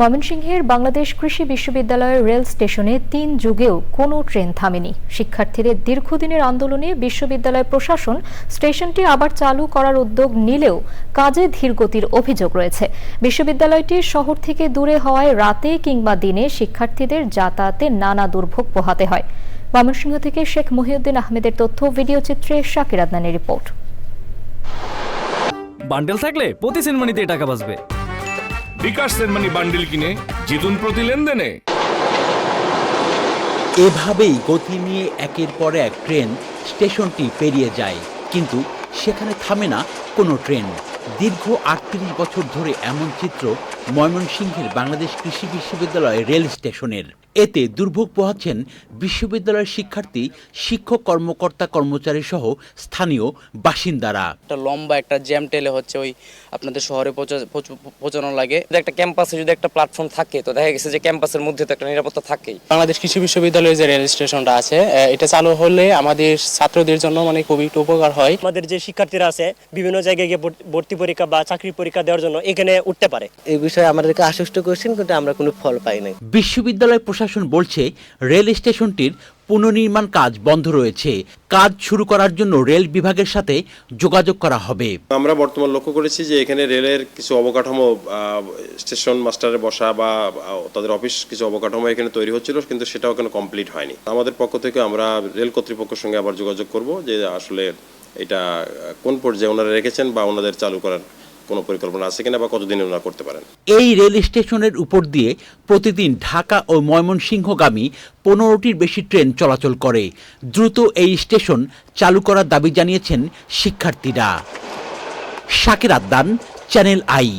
ময়মনসিংহের বাংলাদেশ কৃষি বিশ্ববিদ্যালয়ের রেল স্টেশনে তিন যুগেও কোনো ট্রেন থামেনি। শিক্ষার্থীদের দীর্ঘদিনের আন্দোলনে বিশ্ববিদ্যালয় প্রশাসন স্টেশনটি আবার চালু করার উদ্যোগ নিলেও কাজে ধীরগতির অভিযোগ রয়েছে। বিশ্ববিদ্যালয়টি শহর থেকে দূরে হওয়ায় রাতে কিংবা দিনে শিক্ষার্থীদের যাতায়াতে নানা দুর্ভোগ পোহাতে হয়। ময়মনসিংহ থেকে শেখ মহিউদ্দিন আহমেদের তথ্য, ভিডিও চিত্রে শাকির আদনানের রিপোর্ট। বান্ডেল থাকলে প্রতি সেনমানিতে টাকা বাঁচবে। বিকাশ সেনমানি বান্ডিল কিনে জিতুন প্রতি লেনদেনে। এভাবেই গতি নিয়ে একের পর এক ট্রেন স্টেশনটি পেরিয়ে যায়, কিন্তু সেখানে থামে না কোনো ট্রেন। দীর্ঘ আটত্রিশ বছর ধরে এমন চিত্র ময়মনসিংহের বাংলাদেশ কৃষি বিশ্ববিদ্যালয় রেল স্টেশনের। এতে দুর্ভোগ পোহাচ্ছেন বিশ্ববিদ্যালয়ের শিক্ষার্থী শিক্ষক কর্মকর্তা কর্মচারী সহ স্থানীয় বাসিন্দারা। একটা লম্বা একটা জ্যাম টেলে হচ্ছে ওই আপনাদের শহরে পৌঁছা- পৌঁছানো লাগে। যদি একটা ক্যাম্পাসে যদি একটা প্ল্যাটফর্ম থাকে তো দেখা গেছে যে ক্যাম্পাসের মধ্যে তো একটা নিরাপত্তা থাকেই। বাংলাদেশ কৃষি বিশ্ববিদ্যালয়ের যে রেল স্টেশনটা আছে এটা চালু হলে আমাদের ছাত্রদের জন্য মানে খুবই উপকার হয়। আমাদের যে শিক্ষার্থীরা আছে বিভিন্ন জায়গায় গিয়ে ভর্তি- ভর্তি পরীক্ষা বা চাকরির পরীক্ষা দেওয়ার জন্য এখানে উঠতে পারে। এই বিষয়ে আমাদেরকে আশ্বস্ত করেছেন কিন্তু আমরা কোনো ফল পাই নাই। বিশ্ববিদ্যালয় প্রশাসন বলছে রেল স্টেশনটির পুনর্নির্মাণ কাজ বন্ধ রয়েছে। কাজ শুরু করার জন্য রেল বিভাগের সাথে যোগাযোগ করা হবে। আমরা বর্তমান লক্ষ্য করেছি যে এখানে রেলের কিছু অবকাঠামো স্টেশন মাস্টারে বসা বা তাদের অফিস কিছু অবকাঠামো এখানে তৈরি হচ্ছিল কিন্তু সেটাও এখানে কমপ্লিট হয়নি। আমাদের পক্ষ থেকে আমরা রেল কর্তৃপক্ষের সঙ্গে আবার যোগাযোগ করব যে আসলে এটা কোন পর্যায়ে ওনারা রেখেছেন বা ওনাদের চালু করার কোনো পরিকল্পনা আছে কিনা বা কতদিন ওনারা করতে পারেন? এই রেল স্টেশনের উপর দিয়ে প্রতিদিন ঢাকা ও ময়মনসিংহগামী পনেরোটির বেশি ট্রেন চলাচল করে। দ্রুত এই স্টেশন চালু করার দাবি জানিয়েছেন শিক্ষার্থীরা। শাকির আদান চ্যানেল আই।